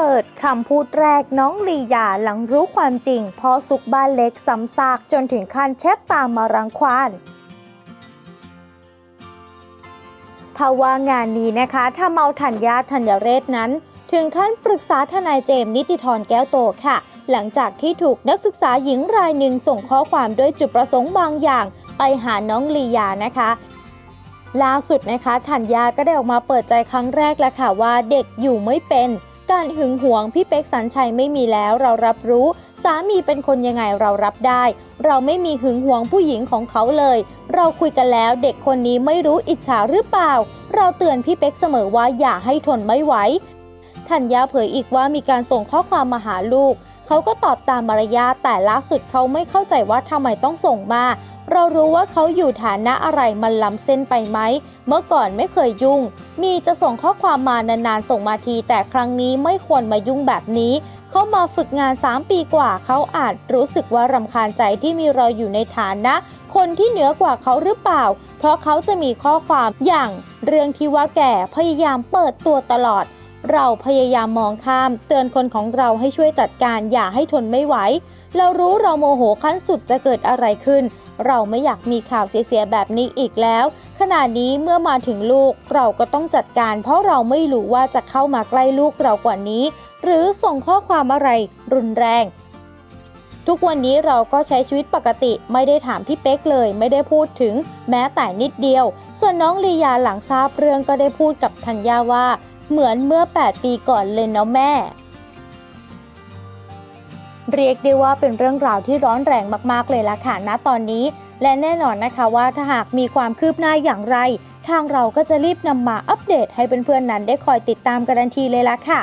ปิดคำพูดแรกน้องลียาหลังรู้ความจริงพ่อซุกบ้านเล็กซ้ำซากจนถึงขั้นแชทตามมารังควานถ้าว่างานนี้นะคะถ้าเมาธัญญาธัญเรศนั้น ถึงขั้นปรึกษาทนายเจมส์นิติธรแก้วโตค่ะ หลังจากที่ถูกนักศึกษาหญิงรายหนึ่งส่งข้อความด้วยจุดประสงค์บางอย่าง ไปหาน้องลียานะคะล่าสุดนะคะธัญญาก็ได้ออกมาเปิดใจครั้งแรกแล้วค่ะว่าเด็กอยู่ไม่เป็น การหึงหวงพี่เป๊กสัญชัยไม่มีแล้วเรารับรู้ สามีเป็นคนยังไงเรารับได้ เราไม่มีหึงหวงผู้หญิงของเขาเลย เราคุยกันแล้วเด็กคนนี้ไม่รู้อิจฉาหรือเปล่า เราเตือนพี่เป๊กเสมอว่าอย่าให้ทนไม่ไหวธัญญาเผยอีกว่ามีการส่งข้อความมาหาลูก เขาก็ตอบตามมารยาแต่ล่าสุดเขาไม่เข้าใจว่าทำไมต้องส่งมา เรารู้ว่าเขาอยู่ฐานะอะไรมันล้ำเส้นไปไหม เมื่อก่อนไม่เคยยุ่ง มีจะส่งข้อความมานานๆส่งมาที แต่ครั้งนี้ไม่ควรมายุ่งแบบนี้ เขามาฝึกงาน 3 ปีกว่า เขาอาจรู้สึกว่ารำคาญใจที่มีเราอยู่ในฐานะ คนที่เหนือกว่าเขาหรือเปล่า เพราะเขาจะมีข้อความอย่างเรื่องที่ว่าแก่พยายามเปิดตัวตลอด เราพยายามมองข้าม เตือนคนของเราให้ช่วยจัดการอย่าให้ทนไม่ไหว เรารู้เราโมโหขั้นสุดจะเกิดอะไรขึ้น เราไม่อยากมีข่าวเสียๆแบบนี้อีกแล้ว ขณะนี้เมื่อมาถึงลูกเราก็ต้องจัดการ เพราะเราไม่รู้ว่าจะเข้ามาใกล้ลูกเรากว่านี้ หรือส่งข้อความอะไรรุนแรงทุกวันนี้เราก็ใช้ชีวิตปกติไม่ได้ถามพี่เป๊กเลย ไม่ได้พูดถึงแม้แต่นิดเดียว ส่วนน้องลียาหลังทราบเรื่องก็ได้พูดกับธัญญาว่า เหมือนเมื่อ 8 ปีก่อนเลยเนาะแม่ เรียกได้ว่าเป็นเรื่องราวที่ร้อนแรงมากๆเลยล่ะค่ะณตอนนี้ และแน่นอนนะคะว่าถ้าหากมีความคืบหน้าอย่างไร ทางเราก็จะรีบนำมาอัปเดตให้เพื่อนๆนั้นได้คอยติดตามกันทันทีเลยล่ะค่ะ